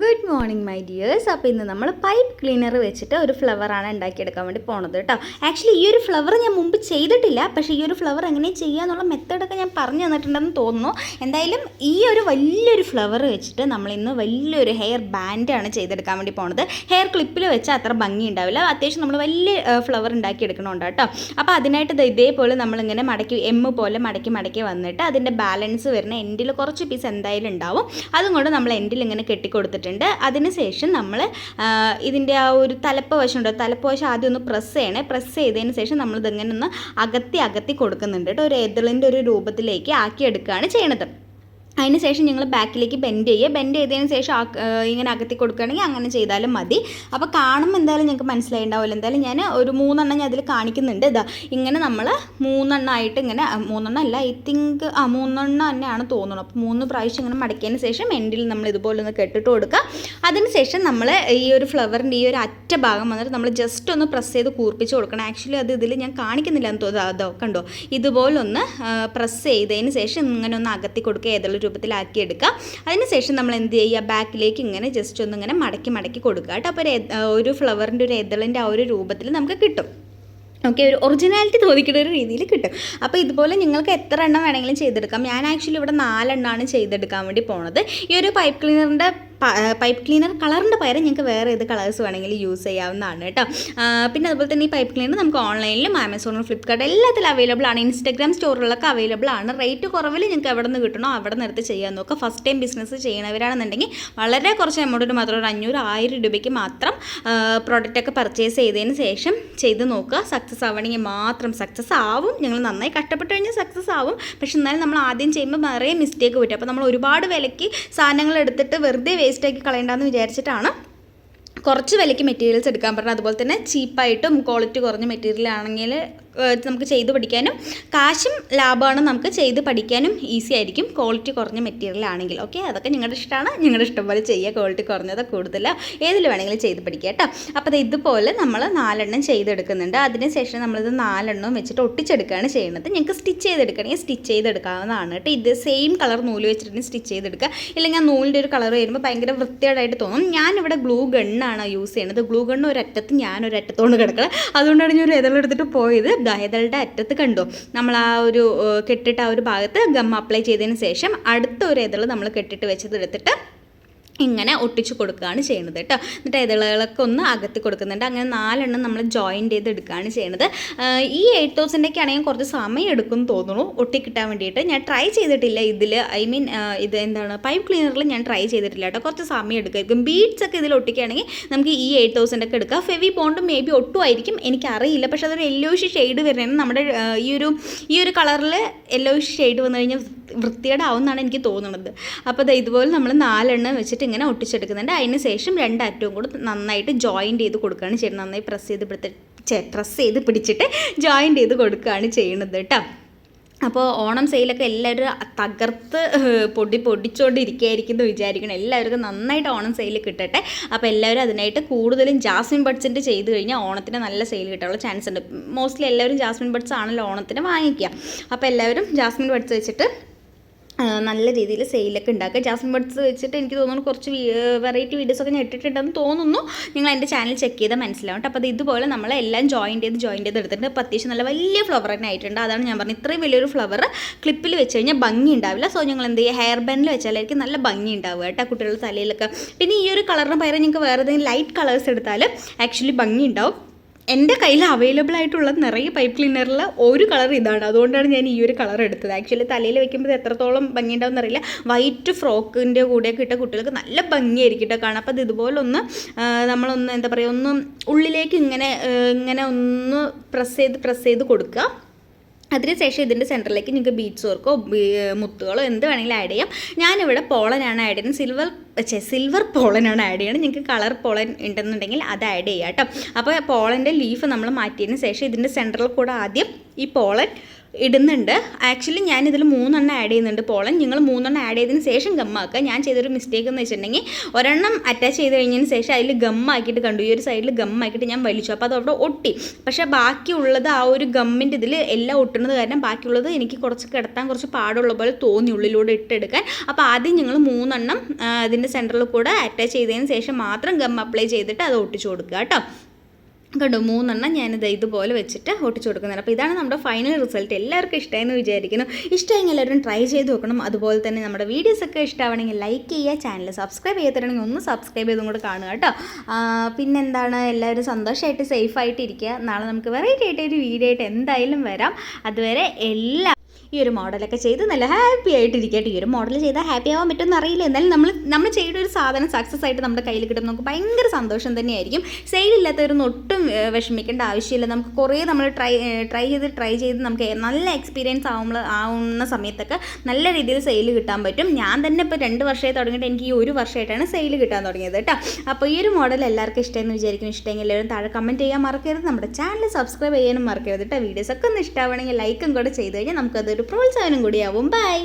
Good morning my dears അപ്പോൾ ഇന്ന് നമ്മൾ പൈപ്പ് ക്ലീനർ വെച്ചിട്ട് ഒരു ഫ്ലവറാണ് ഉണ്ടാക്കിയെടുക്കാൻ വേണ്ടി പോണത് കേട്ടോ. ആക്ച്വലി ഈ ഒരു ഫ്ലവർ ഞാൻ മുമ്പ് ചെയ്തിട്ടില്ല. പക്ഷേ ഈ ഒരു ഫ്ലവർ എങ്ങനെ ചെയ്യാന്നുള്ള മെത്തേഡൊക്കെ ഞാൻ പറഞ്ഞു തന്നിട്ടുണ്ടെന്ന് തോന്നുന്നു. എന്തായാലും ഈ ഒരു വലിയൊരു ഫ്ലവർ വെച്ചിട്ട് നമ്മൾ ഇന്ന് വലിയൊരു ഹെയർ ബാൻഡാണ് ചെയ്തെടുക്കാൻ വേണ്ടി പോണത്. ഹെയർ ക്ലിപ്പിൽ വെച്ചാൽ അത്ര ഭംഗി ഉണ്ടാവില്ല. അത്യാവശ്യം നമ്മൾ വലിയ ഫ്ലവർ ഉണ്ടാക്കിയെടുക്കണമുണ്ട് കേട്ടോ. അപ്പോൾ അതിനായിട്ട് ഇതേപോലെ നമ്മളിങ്ങനെ മടക്കി എം പോലെ മടക്കി മടക്കി വന്നിട്ട് അതിന്റെ ബാലൻസ് വരുന്ന എൻഡിൽ കുറച്ച് പീസ് എന്തായാലും ഉണ്ടാവും. അതും കൊണ്ട് നമ്മൾ എൻഡിൽ ഇങ്ങനെ കെട്ടിക്കൊടുത്തിട്ടുണ്ട് അതിനുശേഷം നമ്മൾ ഇതിന്റെ ആ ഒരു തലപ്പ് ഉണ്ട് തലപ്പ് വശം ആദ്യം ഒന്ന് പ്രസ് ചെയ്യണേ. പ്രസ് ചെയ്തതിന് ശേഷം നമ്മൾ ഇതിങ്ങനെ ഒന്ന് അകത്തി അകത്തി കൊടുക്കുന്നുണ്ട് കേട്ടോ. ഒരു എതിളിന്റെ ഒരു രൂപത്തിലേക്ക് ആക്കിയെടുക്കുകയാണ് ചെയ്യണത്. അതിന് ശേഷം നിങ്ങൾ ബാക്കിലേക്ക് ബെൻഡ് ചെയ്യുക. ബെൻഡ് ചെയ്തതിന് ശേഷം ഇങ്ങനെ അകത്തി കൊടുക്കുകയാണെങ്കിൽ അങ്ങനെ ചെയ്താലും മതി. അപ്പോൾ കാണുമ്പോൾ എന്തായാലും നിങ്ങൾക്ക് മനസ്സിലായിണ്ടാവില്ല എന്തായാലും ഞാൻ ഒരു മൂന്നെണ്ണം ഞാൻ അതിൽ കാണിക്കുന്നുണ്ട്. ഇതാ ഇങ്ങനെ നമ്മൾ മൂന്നെണ്ണമായിട്ട് ഇങ്ങനെ മൂന്നെണ്ണം അല്ല ഐ തിങ്ക് ആ മൂന്നെണ്ണം തന്നെയാണ് തോന്നുന്നത്. അപ്പോൾ മൂന്ന് പ്രാവശ്യം ഇങ്ങനെ മടക്കിയതിന് ശേഷം എൻഡിൽ നമ്മൾ ഇതുപോലെ ഒന്ന് കെട്ടിട്ട് കൊടുക്കുക. അതിന് ശേഷം നമ്മൾ ഈ ഒരു ഫ്ലവറിന്റെ ഈ ഒരു അറ്റ ഭാഗം വന്നിട്ട് നമ്മൾ ജസ്റ്റ് ഒന്ന് പ്രസ് ചെയ്ത് കൂർപ്പിച്ച് കൊടുക്കണം. ആക്ച്വലി അത് ഇതിൽ ഞാൻ കാണിക്കുന്നില്ല. എന്ന് തോന്നുന്നു അതോ കണ്ടോ? ഇതുപോലൊന്ന് പ്രസ് ചെയ്തതിന് ശേഷം ഇങ്ങനെ ഒന്ന് അകത്തി കൊടുക്കുക. ഏതെല്ലാം രൂപത്തിലാക്കി എടുക്കുക അതിനുശേഷം നമ്മൾ എന്ത് ചെയ്യുക? ബാക്കിലേക്ക് ഇങ്ങനെ ജസ്റ്റ് ഒന്ന് ഇങ്ങനെ മടക്കി മടക്കി കൊടുക്കുക കേട്ടോ. അപ്പോൾ ഒരു ഫ്ലവറിന്റെ ഒരു എതളിന്റെ ആ ഒരു രൂപത്തിൽ നമുക്ക് കിട്ടും. ഓക്കെ ഒരു ഒറിജിനാലിറ്റി തോന്നിക്കുന്ന ഒരു രീതിയിൽ കിട്ടും. അപ്പോൾ ഇതുപോലെ നിങ്ങൾക്ക് എത്ര എണ്ണം വേണമെങ്കിലും ചെയ്തെടുക്കാം. ഞാൻ ആക്ച്വലി ഇവിടെ നാലെണ്ണമാണ് ചെയ്തെടുക്കാൻ വേണ്ടി പോണത്. ഈ ഒരു പൈപ്പ് ക്ലീനറിന്റെ പൈപ്പ് ക്ലീനർ കളറിന്റെ പകരം നിങ്ങൾക്ക് വേറെ ഏത് കളേഴ്സ് വേണമെങ്കിൽ യൂസ് ചെയ്യാവുന്നതാണ് കേട്ടോ. പിന്നെ അതുപോലെ തന്നെ ഈ പൈപ്പ് ക്ലീനർ നമുക്ക് ഓൺലൈനിലും ആമസോണിലും ഫ്ലിപ്കാർട്ട് എല്ലാത്തിലും അവൈലബിൾ ആണ്. ഇൻസ്റ്റാഗ്രാം സ്റ്റോറുകളൊക്കെ അവൈലബിൾ ആണ്. റേറ്റ് കുറവിൽ നിങ്ങൾക്ക് എവിടെ നിന്ന് കിട്ടണോ അവിടെ എടുത്ത് ചെയ്യാൻ നോക്കുക. ഫസ്റ്റ് ടൈം ബിസിനസ് ചെയ്യണവരാണെന്നുണ്ടെങ്കിൽ വളരെ കുറച്ച് എമൗണ്ടിന് മാത്രം ഒരു അഞ്ഞൂറ് ആയിരം രൂപയ്ക്ക് മാത്രം പ്രോഡക്റ്റൊക്കെ പർച്ചേസ് ചെയ്തതിന് ശേഷം ചെയ്ത് നോക്കുക. സക്സസ് ആവണമെങ്കിൽ മാത്രം സക്സസ് ആവും. ഞങ്ങൾ നന്നായി കഷ്ടപ്പെട്ട് കഴിഞ്ഞാൽ സക്സസ് ആവും. പക്ഷെ എന്നാലും നമ്മൾ ആദ്യം ചെയ്യുമ്പോൾ നിറയെ മിസ്റ്റേക്ക് പറ്റും അപ്പോൾ നമ്മൾ ഒരുപാട് വിലയ്ക്ക് സാധനങ്ങൾ എടുത്തിട്ട് വെറുതെ വേസ്റ്റാക്കി കളയണ്ടെന്ന് വിചാരിച്ചിട്ടാണ് കുറച്ച് വിലയ്ക്ക് മെറ്റീരിയൽസ് എടുക്കാൻ പറഞ്ഞത്. അതുപോലെ തന്നെ ചീപ്പായിട്ടും ക്വാളിറ്റി കുറഞ്ഞ മെറ്റീരിയൽ ആണെങ്കിൽ നമുക്ക് ചെയ്ത് പഠിക്കാനും കാശും ലാഭമാണ് നമുക്ക് ചെയ്ത് പഠിക്കാനും ഈസി ആയിരിക്കും. ക്വാളിറ്റി കുറഞ്ഞ മെറ്റീരിയൽ ആണെങ്കിൽ ഓക്കെ അതൊക്കെ നിങ്ങളുടെ ഇഷ്ടമാണ്. നിങ്ങളുടെ ഇഷ്ടം പോലെ ചെയ്യുക. ക്വാളിറ്റി കുറഞ്ഞത് കൂടുതൽ ഏതിൽ വേണമെങ്കിലും ചെയ്ത് പഠിക്കുക കേട്ടോ. അപ്പോൾ ഇതുപോലെ നമ്മൾ നാലെണ്ണം ചെയ്തെടുക്കുന്നുണ്ട്. അതിനുശേഷം നമ്മളിത് നാലെണ്ണവും വെച്ചിട്ട് ഒട്ടിച്ചെടുക്കുകയാണ് ചെയ്യുന്നത്. ഞങ്ങൾക്ക് സ്റ്റിച്ച് ചെയ്തെടുക്കണമെങ്കിൽ സ്റ്റിച്ച് ചെയ്തെടുക്കാവുന്നതാണ് കേട്ടോ. ഇത് സെയിം കളർ നൂൽ വെച്ചിട്ട് സ്റ്റിച്ച് ചെയ്തെടുക്കുക. ഇല്ലെങ്കിൽ ആ നൂലിന്റെ ഒരു കളർ വരുമ്പോൾ ഭയങ്കര വൃത്തിയായിട്ട് തോന്നും. ഞാനിവിടെ ഗ്ലൂ ഗണ്ണാണ് യൂസ് ചെയ്യുന്നത്. ഗ്ലൂ ഗണ്ണ് ഒരറ്റത്ത് ഞാൻ ഒരറ്റത്തോണ്ട് കിടക്കണം. അതുകൊണ്ടാണ് ഞാൻ ഒരു ഇതളെടുത്തിട്ട് പോയത്. ദാ എതളുടെ അറ്റത്ത് കണ്ടോ? നമ്മൾ ആ ഒരു കെട്ടിട്ട് ആ ഒരു ഭാഗത്ത് ഗം അപ്ലൈ ചെയ്തതിന് ശേഷം അടുത്ത ഒരു ഇതൾ നമ്മൾ കെട്ടിട്ട് വെച്ചത് എടുത്തിട്ട് ഇങ്ങനെ ഒട്ടിച്ച് കൊടുക്കുകയാണ് ചെയ്യുന്നത് കേട്ടോ. എന്നിട്ട് ഇതളകളൊക്കെ ഒന്ന് അകത്തി കൊടുക്കുന്നുണ്ട്. അങ്ങനെ നാലെണ്ണം നമ്മൾ ജോയിന്റ് ചെയ്ത് എടുക്കുകയാണ് ചെയ്യുന്നത് ഈ എയ്റ്റ് തൗസൻഡൊക്കെ ആണെങ്കിൽ കുറച്ച് സമയം എടുക്കും തോന്നുന്നു. ഒട്ടിക്കിട്ടാൻ വേണ്ടിയിട്ട്. ഞാൻ ട്രൈ ചെയ്തിട്ടില്ല ഇതിൽ ഐ മീൻ ഇത് എന്താണ്? പൈപ്പ് ക്ലീനറിൽ ഞാൻ ട്രൈ ചെയ്തിട്ടില്ല കേട്ടോ. കുറച്ച് സമയം എടുക്കുമായിരിക്കും ബീഡ്സ് ഒക്കെ ഇതിൽ ഒട്ടിക്കുകയാണെങ്കിൽ നമുക്ക് ഈ എയ്റ്റ് തൗസൻഡ് ഒക്കെ എടുക്കാം. ഫെവി ബോണ്ട് മേ ബി ഒട്ടുമായിരിക്കും. എനിക്കറിയില്ല. പക്ഷേ അതൊരു യെല്ലോയിഷ് ഷെയ്ഡ് വരുന്നതാണ്. നമ്മുടെ ഈ ഒരു ഈ ഒരു കളറിൽ യെല്ലോയിഷ് ഷെയ്ഡ് വന്നു കഴിഞ്ഞാൽ വൃത്തികേടാവുമെന്നാണ് എനിക്ക് തോന്നുന്നത് അപ്പോൾ അത് ഇതുപോലെ നമ്മൾ നാലെണ്ണം വെച്ചിട്ട് ഇങ്ങനെ ഒട്ടിച്ചെടുക്കുന്നുണ്ട്. അതിന് ശേഷം രണ്ട് അറ്റവും കൂടെ നന്നായിട്ട് ജോയിന്റ് ചെയ്ത് കൊടുക്കുകയാണ് ചെയ്യുന്നത്. നന്നായി പ്രസ് ചെയ്ത് പിടുത്ത പ്രസ് ചെയ്ത് പിടിച്ചിട്ട് ജോയിന്റ് ചെയ്ത് കൊടുക്കുകയാണ് ചെയ്യുന്നത് കേട്ടോ. അപ്പോൾ ഓണം സെയിലൊക്കെ എല്ലാവരും തകർത്ത് പൊടി പൊടിച്ചുകൊണ്ടിരിക്കുകയായിരിക്കും എന്ന് വിചാരിക്കണം. എല്ലാവർക്കും നന്നായിട്ട് ഓണം സെയിൽ കിട്ടട്ടെ. അപ്പോൾ എല്ലാവരും അതിനായിട്ട് കൂടുതലും ജാസ്മിൻ ബഡ്സിന്റെ ചെയ്ത് കഴിഞ്ഞാൽ ഓണത്തിന് നല്ല സെയിൽ കിട്ടാനുള്ള ചാൻസ് ഉണ്ട്. മോസ്റ്റ്ലി എല്ലാവരും ജാസ്മിൻ ബഡ്സ് ആണല്ലോ ഓണത്തിന് വാങ്ങിക്കുക. അപ്പോൾ എല്ലാവരും ജാസ്മിൻ ബഡ്സ് വെച്ചിട്ട് നല്ല രീതിയിൽ സെയിലൊക്കെ ഉണ്ടാക്കുക. ജാസ്മിൻ ബഡ്സ് വെച്ചിട്ട് എനിക്ക് തോന്നുന്നു കുറച്ച് വെറൈറ്റി വീഡിയോസൊക്കെ ഞാൻ ഇട്ടിട്ടുണ്ടെന്ന് തോന്നുന്നു. നിങ്ങൾ എന്റെ ചാനൽ ചെക്ക് ചെയ്താൽ മനസ്സിലാവും അപ്പോൾ ഇതുപോലെ നമ്മളെല്ലാം ജോയിൻ ചെയ്ത് ജോയിൻ ചെയ്ത് എടുത്തിട്ട് അപ്പോൾ അത്യാവശ്യം നല്ല വലിയ ഫ്ലവർ തന്നെ ആയിട്ടുണ്ട്. അതാണ് ഞാൻ പറഞ്ഞത്. ഇത്രയും വലിയൊരു ഫ്ലവർ ക്ലിപ്പിൽ വെച്ച് കഴിഞ്ഞാൽ ഭംഗി ഉണ്ടാവില്ല. സോ ഞങ്ങൾ എന്ത് ചെയ്യുക? ഹെയർ ബാൻഡിൽ വെച്ചാലായിരിക്കും നല്ല ഭംഗി ഉണ്ടാവുക കേട്ടോ കുട്ടികളുടെ തലയിലൊക്കെ. പിന്നെ ഈ ഒരു കളറിന് പകരം നിങ്ങൾക്ക് വേറെ ഏതെങ്കിലും ലൈറ്റ് കളേഴ്സ് എടുത്താൽ ആക്ച്വലി ഭംഗി ഉണ്ടാവും. എന്റെ കയ്യിൽ അവൈലബിൾ ആയിട്ടുള്ള നിറയെ പൈപ്പ് ക്ലീനറിൽ ഒരു കളർ ഇതാണ്. അതുകൊണ്ടാണ് ഞാൻ ഈ ഒരു കളർ എടുത്തത്. ആക്ച്വലി തലയിൽ വെക്കുമ്പോൾ എത്രത്തോളം ഭംഗി ഉണ്ടാവും എന്നറിയില്ല. വൈറ്റ് ഫ്രോക്കിന്റെ കൂടെയൊക്കെ ഇട്ട കുട്ടികൾക്ക് നല്ല ഭംഗിയായിരിക്കും കേട്ടോ കാണാം അപ്പോൾ അത് ഇതുപോലൊന്ന് നമ്മളൊന്ന് എന്താ പറയുക ഒന്ന് ഉള്ളിലേക്ക് ഇങ്ങനെ ഇങ്ങനെ ഒന്ന് പ്രസ് ചെയ്ത് പ്രസ് ചെയ്ത് കൊടുക്കുക. അതിനുശേഷം ഇതിന്റെ സെന്ററിലേക്ക് നിങ്ങൾക്ക് ബീറ്റ്സ് വർക്കോ മുത്തുകളോ എന്ത് വേണമെങ്കിലും ആഡ് ചെയ്യാം. ഞാനിവിടെ പോളനാണ് ആഡ് ചെയ്യുന്നത്. സിൽവർ പക്ഷേ സിൽവർ പോളനാണ് ആഡ് ചെയ്യണം നിങ്ങൾക്ക് കളർ പോളൻ ഉണ്ടെന്നുണ്ടെങ്കിൽ അത് ആഡ് ചെയ്യാം കേട്ടോ അപ്പോൾ പോളന്റെ ലീഫ് നമ്മൾ മാറ്റിയതിന് ശേഷം ഇതിന്റെ സെന്ററിൽ കൂടെ ആദ്യം ഈ പോളൻ ഇടുന്നുണ്ട്. ആക്ച്വലി ഞാൻ ഇതിൽ മൂന്നെണ്ണം ആഡ് ചെയ്യുന്നുണ്ട് പോളൻ. നിങ്ങൾ മൂന്നെണ്ണം ആഡ് ചെയ്തതിന് ശേഷം ഗമ്മാക്കുക ഞാൻ ചെയ്തൊരു മിസ്റ്റേക്ക് എന്ന് വെച്ചിട്ടുണ്ടെങ്കിൽ ഒരെണ്ണം അറ്റാച്ച് ചെയ്ത് കഴിഞ്ഞതിന് ശേഷം അതിൽ ഗമ്മാക്കിയിട്ട് കണ്ടു. ഈ ഒരു സൈഡിൽ ഗമ്മാക്കിയിട്ട് ഞാൻ വലിച്ചു. അപ്പോൾ അത് അവിടെ ഒട്ടി. പക്ഷേ ബാക്കിയുള്ളത് ആ ഒരു ഗമ്മിന്റെ ഇതിൽ എല്ലാം ഒട്ടുന്നത് കാരണം ബാക്കിയുള്ളത് എനിക്ക് കുറച്ച് കിടത്താൻ കുറച്ച് പാടുള്ള പോലെ തോന്നി ഉള്ളിലൂടെ ഇട്ടെടുക്കാൻ. അപ്പോൾ ആദ്യം ഞങ്ങൾ മൂന്നെണ്ണം അതിന്റെ സെന്ററിൽ കൂടെ അറ്റാച്ച് ചെയ്തതിന് ശേഷം മാത്രം ഗം അപ്ലൈ ചെയ്തിട്ട് അത് ഒട്ടിച്ചു കൊടുക്കുക കേട്ടോ. കണ്ടു മൂന്നെണ്ണം ഞാനിത് ഇതുപോലെ വെച്ചിട്ട് ഒട്ടിച്ചു കൊടുക്കുന്നുണ്ട്. അപ്പോൾ ഇതാണ് നമ്മുടെ ഫൈനൽ റിസൾട്ട് എല്ലാവർക്കും ഇഷ്ടമായെന്ന് വിചാരിക്കുന്നു. ഇഷ്ടമെങ്കിൽ എല്ലാവരും ട്രൈ ചെയ്ത് നോക്കണം. അതുപോലെ തന്നെ നമ്മുടെ വീഡിയോസ് ഒക്കെ ലൈക്ക് ചെയ്യുക ചാനൽ സബ്സ്ക്രൈബ് ചെയ്തിട്ടുണ്ടെങ്കിൽ ഒന്ന് സബ്സ്ക്രൈബ് ചെയ്തും കൂടെ കാണുക കേട്ടോ. പിന്നെന്താണ്? എല്ലാവരും സന്തോഷമായിട്ട് സേഫായിട്ട് ഇരിക്കുക നാളെ നമുക്ക് വെറൈറ്റി ആയിട്ട് ഒരു വീഡിയോ ആയിട്ട് എന്തായാലും വരാം. അതുവരെ എല്ലാം ഈ ഒരു മോഡലൊക്കെ ചെയ്ത് നല്ല ഹാപ്പി ആയിട്ടിരിക്കട്ടെ ഈ ഒരു മോഡൽ ചെയ്താൽ ഹാപ്പി ആവാൻ പറ്റുമെന്ന് അറിയില്ല. എന്നാലും നമ്മൾ നമ്മൾ ചെയ്ത ഒരു സാധനം സക്സസ് ആയിട്ട് നമ്മുടെ കയ്യിൽ കിട്ടും. നമുക്ക് ഭയങ്കര സന്തോഷം തന്നെയായിരിക്കും. സെയിലില്ലാത്തവരൊന്നും ഒട്ടും ഏഹ്, വിഷമിക്കേണ്ട ആവശ്യമില്ല. നമുക്ക് കുറേ നമ്മൾ ട്രൈ ട്രൈ ചെയ്ത് ട്രൈ ചെയ്ത് നമുക്ക് നല്ല എക്സ്പീരിയൻസ് ആവുമ്പോൾ ആവുന്ന സമയത്തൊക്കെ നല്ല രീതിയിൽ സെയിൽ കിട്ടാൻ പറ്റും. ഞാൻ തന്നെ ഇപ്പോൾ രണ്ട് വർഷമായി തുടങ്ങിയിട്ട് എനിക്ക് ഈ ഒരു വർഷമായിട്ടാണ് സെയിൽ കിട്ടാൻ തുടങ്ങിയത് കേട്ടോ. അപ്പോൾ ഈ ഒരു മോഡൽ എല്ലാവർക്കും ഇഷ്ടമെന്ന് വിചാരിക്കുന്നു. ഇഷ്ടമെങ്കിൽ എല്ലാവരും താഴെ കമന്റ് ചെയ്യാൻ മറക്കരുത്. നമ്മുടെ ചാനൽ സബ്സ്ക്രൈബ് ചെയ്യാനും മറക്കരുത് കേട്ടോ. വീഡിയോസൊക്കെ ഒന്ന് ഇഷ്ടമാവണമെങ്കിൽ ലൈക്കും കൂടെ ചെയ്ത് കഴിഞ്ഞാൽ നമുക്കതൊരു പ്രോത്സാഹനം കൂടിയാവും. ബൈ